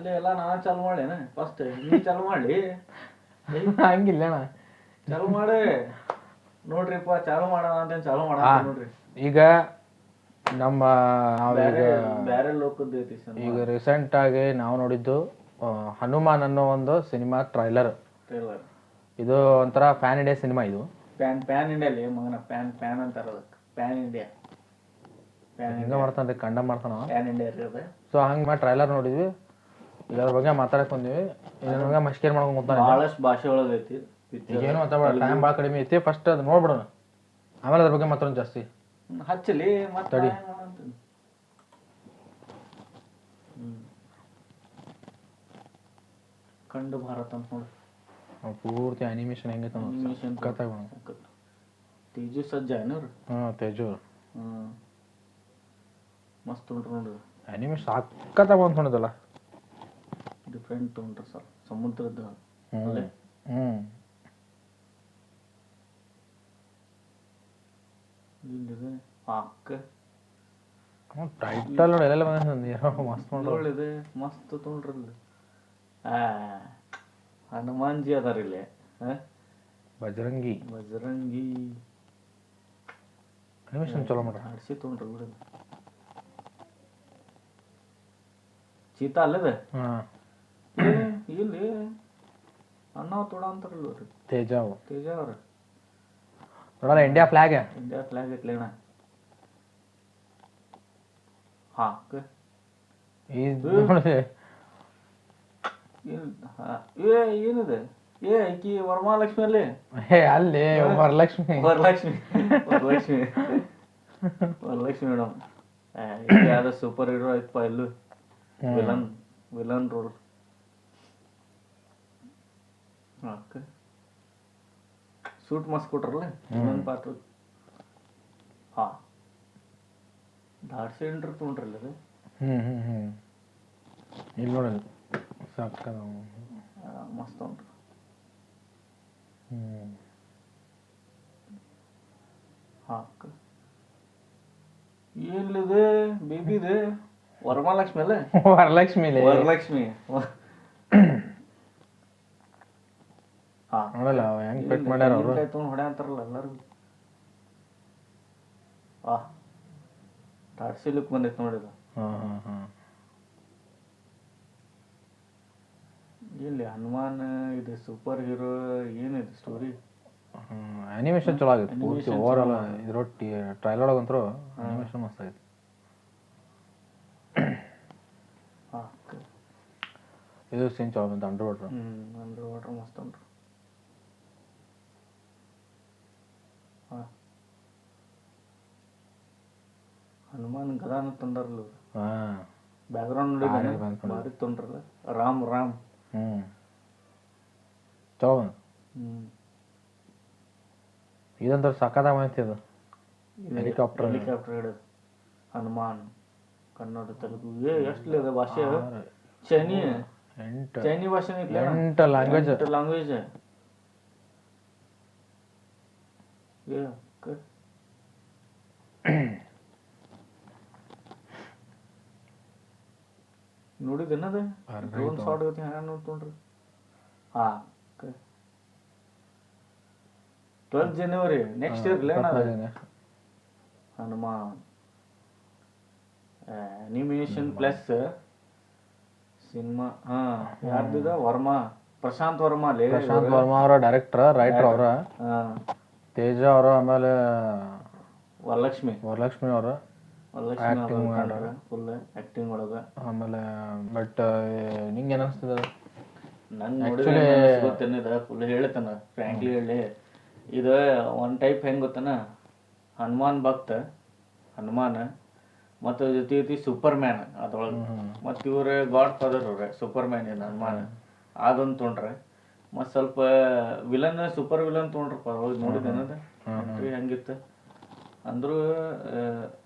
ಅಲ್ಲಿ ಎಲ್ಲ ನಾ ಚಾಲು ಮಾಡೇನ ಫಸ್ಟ್ ನೀ ಚಾಲು ಮಾಡ್ಲಿ. ಹಂಗಿಲ್ಲ ಅಣ್ಣ ಚಾಲು ಮಾಡಿ. ನೋಡ್ರಿಪ್ಪ ಚಾಲು ಮಾಡೋಣ ಅಂತ ಚಾಲು ಮಾಡೋಣ ಅಂತ ನೋಡ್ರಿ. ಈಗ ನಮ್ಮ ಬ್ಯಾರೆ ಬೇರೆ ಲೋಕದ್ದು ಐತಿ ಈಗ ರೀಸೆಂಟ್ ಆಗಿ ನಾವು ನೋಡಿದ್ದು ಆ, ಹನುಮಾನ್ ಅನ್ನೋ ಒಂದು ಸಿನಿಮಾ ಟ್ರೈಲರ್ ಟ್ರೇಲರ್ ಇದು ಒಂಥರ ಫ್ಯಾನ್ ಇಂಡಿಯಾ ಸಿನಿಮಾ ಇದು. ಪ್ಯಾನ್ ಪ್ಯಾನ್ ಇಂಡಿಯಲ್ಲಿ ಮಗನ ಪ್ಯಾನ್ ಪ್ಯಾನ್ ಅಂತಾರ ಅದಕ್ಕೆ. ಪ್ಯಾನ್ ಇಂಡಿಯಾ ಪ್ಯಾನ್ ಹಿಂಗ ಮಾಡ್ತಾನ್ರಿ ಕಂಡ ಮಾಡ್ತಾನ ಪ್ಯಾನ್ ಇಂಡಿಯಾ ಸೊ ಹಂಗೆ ಮಾಡಿ ಟ್ರೈಲರ್ ನೋಡಿದ್ವಿ. ಇದ್ರ ಬಗ್ಗೆ ಮಾತಾಡಕ್ ಬಂದಿವಿ. ಇದ್ರ ಬಗ್ಗೆ ಮಸ್ಕೇರ್ ಮಾಡ್ಕೊಂಡ್ ಕೂತಾನೆ. ಬಹಳಷ್ಟು ಭಾಷೆ ಒಳಗೈತಿ ಈಗ ಅಂತ ಟೈಮ್ ಭಾಳ ಕಡಿಮೆ ಐತಿ. ಫಸ್ಟ್ ಅದು ನೋಡ್ಬಿಡೋಣ. ಆಮೇಲೆ ಅದ್ರ ಬಗ್ಗೆ ಮಾತಾಡೋಣ ಜಾಸ್ತಿ. ಹಚ್ಚಲಿ ಮತ್ತೆ ತಡಿ. ಖಂಡ ಭಾರತ ಅಂತ ನೋಡಿ. ಪೂರ್ತಿ ಅನಿಮೇಷನ್ ಹೆಂಗೈತೆ ಕತ್ತಾಗ ತೇಜು ಸಜ್ಜ ಏನವ್ರು ಹಾಂ ತೇಜು ಹಾಂ ಮಸ್ತ್ ಉಂಟ್ರು ನೋಡ್ರಿ ಅನಿಮೇಷನ್ ಸಾಕತ್ತಾಗ ಅಂತ ನೋಡಿದಲ್ಲ ಡಿಫ್ರೆಂಟ್ ತೊಗೊಂಡ್ರೆ ಸರ್ ಸಮುದ್ರದ ಹ್ಮ್ ಅಲ್ಲೇ? ಹ್ಞೂ ಇಲ್ಲಿದೆ. ಅಕ್ಕ. ಟೈಟಲ್ ನೋಡಿ ಎಲ್ಲೆಲ್ಲ ಬಂದ ಮಸ್ತ್ ಒಳ್ಳಿದೆ ಮಸ್ತ್ ತೊಗೊಂಡ್ರಲ್ಲ ಹನುಮಾನ್ಜಿ ಅದಾರ ಇಲ್ಲಿ? ಬಜರಂಗಿ ಬಜರಂಗಿ ಅನಿಮೇಷನ್ ಚಲೋ ಮಾಡ್ರಿ ತೊಗೊಂಡ್ರ ಚೀತಾ ಅಲ್ಲದ? ಹಾಂ. ಇಲ್ಲಿ ಅಣ್ಣ ತೋಡ ಅಂತಾರಲ್ಲ ಅವ್ರು. ತೇಜ ತೇಜ ಅವ್ರ. ನೋಡಲ್ಲ ಇಂಡಿಯಾ ಫ್ಲಾಗ್ ಇಂಡಿಯಾ ಫ್ಲಾಗ್ ಇಟ್ಲೇಣ ಹಾಕ ಏನ್ ಹಾ, ಏ ಏನಿದೆ? ಏ ಆಕಿ ವರಮಹಾಲಕ್ಷ್ಮಿ ಅಲ್ಲಿ? ಹೇ ಅಲ್ಲಿ ವರಲಕ್ಷ್ಮಿ. ವರಲಕ್ಷ್ಮಿ. ವರಲಕ್ಷ್ಮಿ. ವರಲಕ್ಷ್ಮಿ ಮೇಡಮ್. ಯಾವ್ದೋ ಸೂಪರ್ ಹೀರೋ ಐತಪ್ಪ ಇಲ್ಲೂ ವಿಲನ್ ವಿಲನ್ ರೋಲ್ ಸೂಟ್ ಮಸ್ತ್ ಇನ್ನೊಂದು ಪಾತ್ರ. ಹಾ. ದಾಡ್ಸಿ ಎಂಟ್ರ್ ತೊಗೊಂಡ್ರಲ್ಲ ಅದು? ಹ್ಞೂ ಹ್ಞೂ ಹ್ಞೂ ಇಲ್ಲಿ ನೋಡಲ್ಲ ಸಾಕದ ಮಸ್ತ್ ತೊಗೊಂಡ್ರು. ಹ್ಞೂ ಹಾಕ. ಏನಿದೆ ಬೇಬಿದೆ ವರಮಹಾಲಕ್ಷ್ಮಿ ಅಲ್ಲ? ವರಲಕ್ಷ್ಮಿ ವರಲಕ್ಷ್ಮಿ ಹಾ ಫಿಟ್ ಮಾಡ್ಯಾರ ಅವರು? ತೊಗೊಂಡು ಹೊಡೆ ಅಂತಾರಲ್ಲ ಎಲ್ಲರೂ ಆ ಟಾಡ್ಸಿ ಲುಕ್ ಬಂದೈತೆ ನೋಡಿದ ಹಾಂ ಹಾಂ ಹಾಂ. ಇಲ್ಲಿ ಹನುಮಾನ್ ಇದು ಸೂಪರ್ ಹೀರೋ ಏನಿದೆ ಸ್ಟೋರಿ ಅನಿಮೇಷನ್ ಚಲೋ ಆಗೈತೆ ಪೂರ್ತಿ ಓವರ್ ಆಲ್ ಇದ್ರೊಟ್ಟಿ ಟ್ರೈಲ್ ಒಳಗಂತರೂ ಅನಿಮೇಷನ್ ಮಸ್ತ್ ಆಗೈತೆ. ಹಾಕ ಇದು ಸೀನ್ ಚಲೋ ಬಂತು ಅಂಡರ್ ವಾಟರ್ ಅಂಡರ್ ವಾಟರ್ ಮಸ್ತ್ ಉಂಟ್ರು ಹಾ ಹನುಮಾನ್ ಗದಾನ ತಂದಾರಲ್ಲ ಬ್ಯಾಗ್ರೌಂಡ್ ಹಾಂ. ಬ್ಯಾಕ್ಗ್ರೌಂಡ್ ನೋಡಿ. ಭಾರಿ ತೊಂಡ್ರಲ್ಲ ರಾಮ್ ರಾಮ್. ಹ್ಞೂ ಇದಂತ ಸಕ್ಕತ್ತಾಗ ಬಂತು ಹೆಲಿಕಾಪ್ಟರ್. ಹೆಲಿಕಾಪ್ಟರ್ ಹಿಡಿದು. ಹನುಮಾನ್ ಕನ್ನಡ ತೆಲುಗು ಏ ಎಷ್ಟು ಇದೆ ಭಾಷೆ. ಚೈನಿ. ಎಂಟು. ಚೈನಿ ಭಾಷೆ ಎಂಟು ಲ್ಯಾಂಗ್ವೇಜ್ ಲ್ಯಾಂಗ್ವೇಜ್ ಏ ನೋಡಿದೇನದ ಅರ್ಧ ಡ್ರೋನ್. ಶಾಟ್ ಗತಿ ಹ್ಯಾಂಗ ನೋಡ್ಕೊಂಡ್ರಿ ಹಾ ಟ್ವೆಲ್ತ್ ಜನವರಿ ನೆಕ್ಸ್ಟ್ ಇರ್ಲೇ ಹನುಮಾ. ಅನಿಮೇಷನ್ ಪ್ಲಸ್ ಸಿನಿಮಾ ಹಾ. ಯಾರ್ದಿದ? ವರ್ಮಾ ಪ್ರಶಾಂತ್ ವರ್ಮಾ ಲೇ ಪ್ರಶಾಂತ್ ವರ್ಮಾ ಅವರ ಡೈರೆಕ್ಟರ್ ರೈಟರ್ ಅವರ. ತೇಜ ಅವರು ಆಮೇಲೆ ವರಲಕ್ಷ್ಮಿ. ವರಲಕ್ಷ್ಮಿ ಅವರು. Acting ಮಾಡೋರು. ಫುಲ್ ಆಕ್ಟಿಂಗ್ ಒಳಗ. ಆಮೇಲೆ ಬಟ್ ನಿಂಗೆ ಏನು ಅನಿಸ್ತದೆ? ನನ್ ನೋಡಿದ್ರೆ Actually- ಗೊತ್ತೇನಿದ ಫುಲ್ ಹೇಳ್ತಾನ ಫ್ರಾಂಕ್ಲಿ ಹೇಳಿ. ಇದು ಒನ್ ಟೈಪ್ ಹೆಂಗ್ ಗೊತ್ತನ? ಹನುಮಾನ್ ಭಕ್ತ ಹನುಮಾನ್ ಮತ್ತು ಜೊತೆ ಜೊತೆ ಸೂಪರ್ ಮ್ಯಾನ್ ಅದೊಳಗೆ ಮತ್ತು ಇವ್ರ ಗಾಡ್ ಫಾದರ್ ಅವ್ರೆ ಸೂಪರ್ ಮ್ಯಾನ್ ಏನು ಹನುಮಾನ್. ಅದೊಂದು ತೊಗೊಂಡ್ರೆ ಮತ್ತು ಸ್ವಲ್ಪ ವಿಲನ್ ಸೂಪರ್ ವಿಲನ್ ತೊಗೊಂಡ್ರಪ್ಪ ಅವಾಗ ನೋಡಿದ್ದೇನದ ಹೆಂಗಿತ್ತು? ಅಂದ್ರು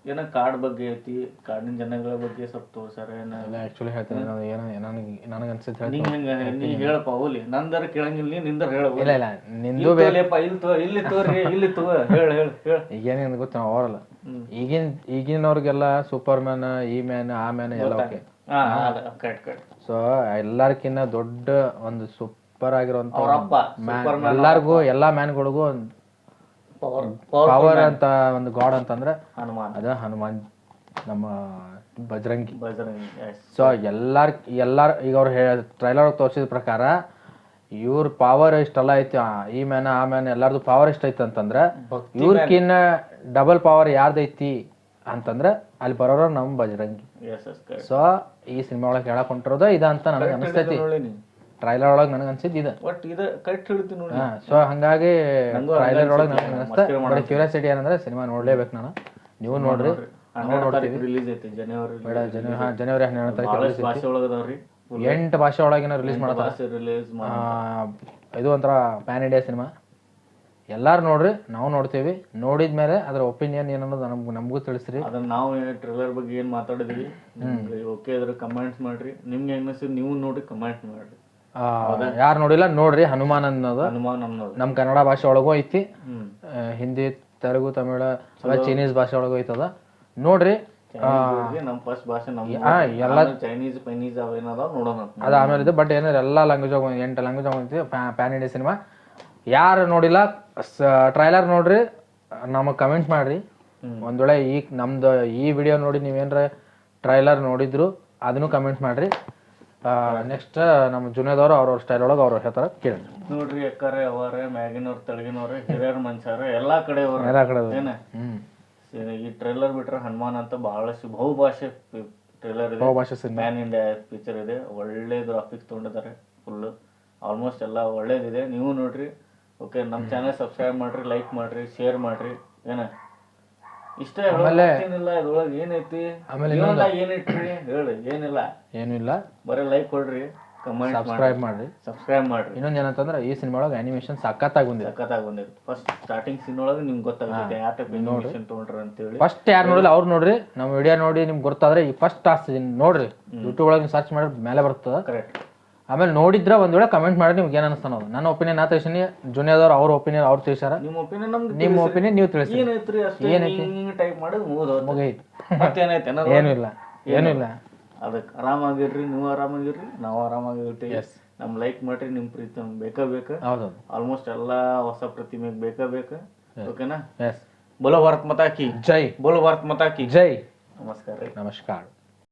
ಏನ ಕಾಡ್ ಬಗ್ಗೆ ಐತಿ ಕಾಡಿನ ಜನಗಳ ಬಗ್ಗೆ ಸ್ವಲ್ಪ ತೋರ್ಸಾರ ಏನ? ಆಕ್ಚುಲಿ ಆ್ಯಕ್ಚುಲಿ ಹೇಳ್ತೀನಿ ನಾನು ಏನೋ ನನಗೆ ನನಗೆ ಅನ್ಸುತ್ತೆ ನೀ ಹೆಂಗ ನೀ ಹೇಳಪ್ಪ ಹೋಲಿ ನಂದರ ಕೇಳಂಗಿಲ್ಲ ನೀ ನಿಂದರ ಹೇಳ ಇಲ್ಲ ಇಲ್ಲ ನಿಂದು ಬೇಲೆಪ್ಪ ಇಲ್ಲಿ ತೋ ಇಲ್ಲಿ ತೋರಿ ಇಲ್ಲಿ ತೋ ಹೇಳ ಹೇಳ ಹೇಳ. ಈಗೇನೇನು ಗೊತ್ತ ಓವರಲ್ಲ ಹ್ಮ್. ಈಗಿನ ಈಗಿನವ್ರಿಗೆಲ್ಲ ಸೂಪರ್ ಮ್ಯಾನ್ ಈ ಮ್ಯಾನ್ ಆ ಮ್ಯಾನ್ ಎಲ್ಲ ಓಕೆ ಸೊ ಎಲ್ಲಾರ್ಕಿನ್ನ ದೊಡ್ಡ ಒಂದು ಸೂಪರ್ ಆಗಿರುವಂತ ಎಲ್ಲಾರ್ಗು ಎಲ್ಲಾ ಮ್ಯಾನ್ಗಳಿಗೂ ಪವರ್ ಪವರ್ ಅಂತ ಒಂದು ಗಾಡ್ ಅಂತಂದ್ರೆ ಹನುಮಾನ್. ಅದ ಹನುಮಾನ್ ನಮ್ಮ ಬಜರಂಗಿ ಬಜರಂಗಿ ಸೊ ಎಲ್ಲಾರ್ ಎಲ್ಲಾರ್ ಈಗ ಅವ್ರು ಟ್ರೈಲರ್ ತೋರಿಸಿದ ಪ್ರಕಾರ ಇವ್ರ ಪವರ್ ಇಷ್ಟೆಲ್ಲ ಐತಿ ಈ ಮ್ಯಾನ್ ಆ ಮ್ಯಾನ್ ಎಲ್ಲಾರ್ದು ಪವರ್ ಎಷ್ಟು ಐತಿ ಅಂತಂದ್ರೆ ಇವ್ರಕಿನ್ನ ಡಬಲ್ ಪವರ್ ಯಾರ್ದೈತಿ ಅಂತಂದ್ರೆ ಅಲ್ಲಿ ಬರೋರು ನಮ್ ಬಜರಂಗಿ ಸೊ ಈ ಸಿನಿಮಾ ಒಳಗೆ ಹೇಳಕ್ ಹೊಂಟಿರೋದ ಇದ ಅಂತ ನನಗೆ ಅನಿಸ್ತೈತಿ. ಟ್ರೈಲರ್ ಒಳಗೆ ನನಗೆ ಅನ್ಸಿದ್ದು ಇದು. ಒಟ್ಟು ಇದು ಕರೆಕ್ಟ್ ಹೇಳ್ತೀನಿ ನೋಡಿ. ಸೊ ಹಂಗಾಗಿ ಟ್ರೈಲರ್ ಒಳಗೆ ನನಗೆ ಅನಿಸ್ತಾ ಕ್ಯೂರಿಯಾಸಿಟಿ ಏನಂದ್ರೆ ಸಿನಿಮಾ ನೋಡಲೇಬೇಕು ನಾನು. ನೀವು ನೋಡ್ರಿ. ಹನ್ನೆರಡು ರಿಲೀಸ್ ಐತಿ ಜನವರಿ ಬೇಡ ಹಾ ಜನವರಿ ಹನ್ನೆರಡನೇ ತಾರೀಕು ಭಾಷೆ ಒಳಗದಾವ್ರಿ ಎಂಟು ಭಾಷೆ ಒಳಗಿನ ರಿಲೀಸ್ ಮಾಡ್ತಾರೆ ರಿಲೀಸ್ ಇದು ಒಂಥರ ಪ್ಯಾನ್ ಇಂಡಿಯಾ ಸಿನಿಮಾ. ಎಲ್ಲಾರು ನೋಡ್ರಿ ನಾವು ನೋಡ್ತೀವಿ. ನೋಡಿದ್ಮೇಲೆ ಅದ್ರ ಒಪಿನಿಯನ್ ಏನನ್ನೋದು ನಮ್ಗೆ ನಮಗೂ ತಿಳಿಸ್ರಿ. ಅದನ್ನ ನಾವು ಟ್ರೇಲರ್ ಬಗ್ಗೆ ಏನ್ ಮಾತಾಡಿದ್ವಿ ಓಕೆ ಇದ್ರೆ ಕಮೆಂಟ್ಸ್ ಮಾಡ್ರಿ. ನಿಮ್ಗೆ ಹೆಂಗ್ ನೀವು ನೋಡಿ ಕಮೆಂಟ್ ಮಾಡ್ರಿ. ಯಾರು ನೋಡಿಲ್ಲ ನೋಡ್ರಿ ಹನುಮಾನ್ ಅನ್ನೋದು. ಹನುಮಾನ್ ಅನ್ನೋದು ನಮ್ಮ ಕನ್ನಡ ಭಾಷೆ ಒಳಗೂ ಐತಿ. ಹಿಂದಿ ತೆಲುಗು ತಮಿಳ ಚೈನೀಸ್ ಭಾಷೆ ಒಳಗೂ ಐತದ. ನೋಡ್ರಿ ಅದ ನಮ್ ಫಸ್ಟ್ ಭಾಷೆ ಎಲ್ಲ ಚೈನೀಸ್ ಪೈನೀಸ್ ನೋಡೋಣ. ಅದು ಆಮೇಲೆ ಇದು ಬಟ್ ಏನಾರ ಎಲ್ಲ ಲ್ಯಾಂಗ್ವೇಜ್ ಎಂಟು ಲ್ಯಾಂಗ್ವೇಜ್ ಐತಿ ಪ್ಯಾನ್ ಇಂಡಿಯಾ ಸಿನಿಮಾ ಯಾರು ನೋಡಿಲ್ಲ ಟ್ರೈಲರ್ ನೋಡ್ರಿ ನಮಗೆ ಕಮೆಂಟ್ ಮಾಡ್ರಿ. ಒಂದ್ ವೇಳೆ ಈ ನಮ್ದು ಈ ವಿಡಿಯೋ ನೋಡಿ ನೀವೇನ್ರ ಟ್ರೈಲರ್ ನೋಡಿದ್ರು ಅದನ್ನು ಕಮೆಂಟ್ ಮಾಡ್ರಿ. ನೆಕ್ಸ್ಟ್ ನಮ್ಮ ಜುನೇದವ್ರು ಅವ್ರವ್ರ ಸ್ಟೈಲ್ ಒಳಗೆ ಅವ್ರು ಹೇಳ್ತಾರ ಕೇಳಿ. ನೋಡ್ರಿ ಎಕ್ಕಾರೆ ಅವರೇ ಮ್ಯಾಗಿನವ್ರ ತೆಳಗಿನವ್ರೆ ಹಿರಿಯರ್ ಮನುಷ್ಯರ ಎಲ್ಲಾ ಕಡೆ ಅವ್ರ ಎಲ್ಲ ಕಡೆ ಏನ? ಈ ಟ್ರೈಲರ್ ಬಿಟ್ರೆ ಹನುಮಾನ್ ಅಂತ ಬಹಳಷ್ಟು ಬಹುಭಾಷೆ ಟ್ರೈಲರ್ ಇದೆ. ಮ್ಯಾನ್ ಭಾಷೆ ಸಿನಿಮಾ. ಪ್ಯಾನ್ ಇಂಡಿಯಾ ಪಿಕ್ಚರ್ ಇದೆ. ಒಳ್ಳೆ ಗ್ರಾಫಿಕ್ಸ್ ತೊಗೊಂಡಿದ್ದಾರೆ ಫುಲ್ ಆಲ್ಮೋಸ್ಟ್ ಎಲ್ಲ ಒಳ್ಳೇದಿದೆ. ನೀವು ನೋಡ್ರಿ. ಓಕೆ ನಮ್ಮ ಚಾನಲ್ ಸಬ್ಸ್ಕ್ರೈಬ್ ಮಾಡ್ರಿ ಲೈಕ್ ಮಾಡ್ರಿ ಶೇರ್ ಮಾಡ್ರಿ. ಏನ? ಇಷ್ಟೇ ಏನಿಲ್ಲ ಇದ್ರೊಳಗೆ ಏನೈತಿ? ಆಮೇಲೆ ಜೀವನದಾಗ ಏನೈತ್ರಿ? ಹೇಳಿ ಏನಿಲ್ಲ. ಏನೂ ಇಲ್ಲ ಬರೀ ಲೈಕ್ ಕೊಡ್ರಿ ಕಮೆಂಟ್ ಮಾಡಿ ಸಬ್ಸ್ಕ್ರೈಬ್ ಮಾಡ್ರಿ. ಸಬ್ಸ್ಕ್ರೈಬ್ ಮಾಡ್ರಿ. ಇನ್ನೊಂದು ಏನಂತಂದ್ರೆ ಈ ಸಿನಿಮಾ ಒಳಗೆ ಅನಿಮೇಷನ್ ಸಖತ್ತಾಗಿ ಬಂದಿದೆ ಸಖತ್ತಾಗಿ ಬಂದಿತ್ತು ಫಸ್ಟ್ ಸ್ಟಾರ್ಟಿಂಗ್ ಸೀನ್ ಒಳಗೆ ನಿಮ್ಗೆ ಗೊತ್ತಾಗುತ್ತೆ ಯಾವ ಟೈಪ್ ಇನ್ಫಾರ್ಮೇಶನ್ ತೊಗೊಂಡ್ರ ಅಂತೇಳಿ. ಫಸ್ಟ್ ಯಾರು ನೋಡಿಲ್ಲ ಅವ್ರು ನೋಡ್ರಿ. ನಮ್ಮ ವಿಡಿಯೋ ನೋಡಿ ನಿಮ್ಗೆ ಗೊತ್ತಾದ್ರೆ ಈ ಫಸ್ಟ್ ಟಾಸ್ಕ್ ನೋಡ್ರಿ. ಯೂಟ್ಯೂಬ್ ಒಳಗೆ ಸರ್ಚ್ ಮಾಡಿದ್ರೆ ಮೇಲೆ ಬರ್ತದೆ. ಕರೆಕ್ಟ್ ಆಮೇಲೆ ನೋಡಿದ್ರ ಒಂದ್ ವೇಳೆ ಕಮೆಂಟ್ ಮಾಡಿ ನಿಮ್ಗೆ ಏನ್ ಅನಿಸ್ತಾನೋದು ನನ್ನ ಒಪಿನಿಯನ್ ನಾ ತಿಳಿಸಿ ಜೂನಿಯರ್ ಅವ್ರ ಒಪಿನಿಯನ್ ಅವ್ರು ತಿಳಿಸಾರ ನಿಮ್ಮ ಒಪಿನಿಯನ್ ನಮ್ಗೆ ನಿಮ್ಮ ಒಪಿನಿಯನ್ ನೀವು ತಿಳಿಸಿ ಏನೈತ್ರಿ ಅಷ್ಟೇ? ಹಿಂಗ್ ಟೈಪ್ ಮಾಡೋದು ಮುಗಿದೋದು ಮುಗೈತಿ. ಮತ್ತೇನೈತೆ ಏನಾರ ಏನೂ ಇಲ್ಲ. ಏನೂ ಇಲ್ಲ. ಅದಕ್ಕೆ ಆರಾಮಾಗಿರ್ರಿ ನೀವು ಆರಾಮಾಗಿರ್ರಿ ನಾವು ಆರಾಮಾಗಿರ್ತೀವಿ. ನಮ್ ಲೈಕ್ ಮಾಡ್ರಿ ನಿಮ್ ಪ್ರೀತಿ ನಮ್ಗೆ ಬೇಕೇ ಬೇಕಾ? ಹೌದು ಆಲ್ಮೋಸ್ಟ್ ಎಲ್ಲಾ ಹೊಸ ಪ್ರತಿಮೆಗೆ ಬೇಕೇ ಬೇಕಾ? ಓಕೆನಾ ಎಸ್ ಬೋಲೋ ಭಾರತ್ ಮತಾಕಿ ಜೈ. ಬೋಲೋ ಭಾರತ್ ಮತಾಕಿ ಜೈ. ನಮಸ್ಕಾರ ರೀ. ನಮಸ್ಕಾರ.